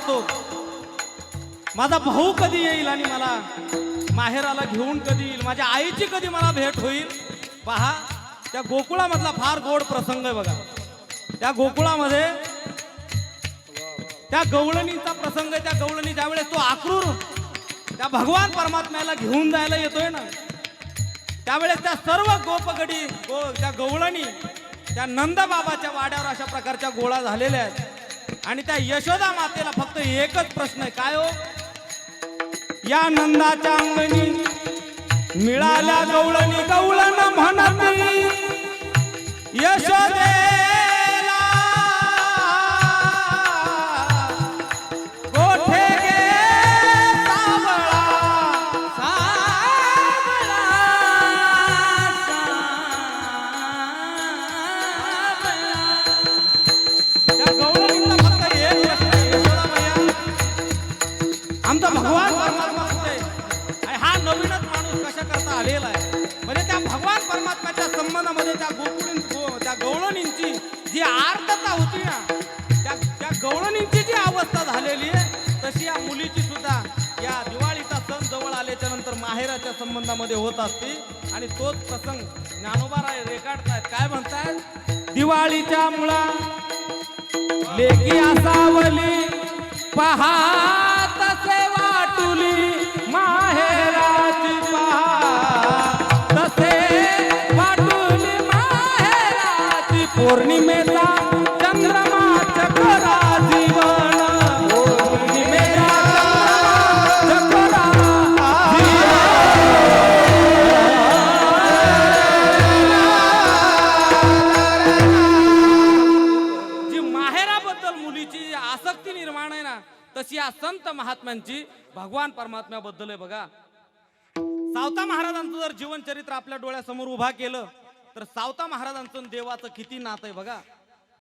असतो. माझा भाऊ कधी येईल आणि मला माहेराला घेऊन कधी येईल? माझ्या आईची कधी मला भेट होईल? पहा त्या गोकुळामधला फार गोड प्रसंग आहे बघा. त्या गोकुळामध्ये त्या गवळणीचा प्रसंग आहे. त्या गवळणी ज्यावेळेस तो आक्रूर त्या भगवान परमात्म्याला घेऊन जायला येतोय ना त्यावेळेस त्या सर्व गोपगडी गो त्या गवळणी त्या नंदबाबाच्या वाड्यावर अशा प्रकारच्या गोळा झालेल्या आहेत. आणि त्या यशोदा मातेला फक्त एकच प्रश्न आहे. काय हो? या नंदाच्या अंगणी मिळाल्या गवळणी गवळण. भगवान परमात्म्याच्या संबंधामध्ये त्या गोकुळीं त्या गवळणींची जी आर्तता होती ना त्या त्या गवळणींची जी अवस्था झालेली आहे तशी या मुलीची सुद्धा या दिवाळीचा सण जवळ आल्याच्यानंतर माहेराच्या संबंधामध्ये होत असते. आणि तोच प्रसंग ज्ञानोबा राय रेखाडतायत काय म्हणतायत? दिवाळीच्या मुळा लेकी असावली पहा पौर्णिमेचा चंद्रमा चकरा जीवन. पौर्णिमेचा चंद्रमा चकरा जी माहेराबद्दल मुलीची आसक्ती निर्माण आहे ना तशी या संत महात्म्यांची भगवान परमात्म्याबद्दल आहे बघा. सावता महाराजांचं जर जीवनचरित्र आपल्या डोळ्यासमोर उभा केलं तर सावता महाराजांचं देवाचं किती नातं आहे बघा.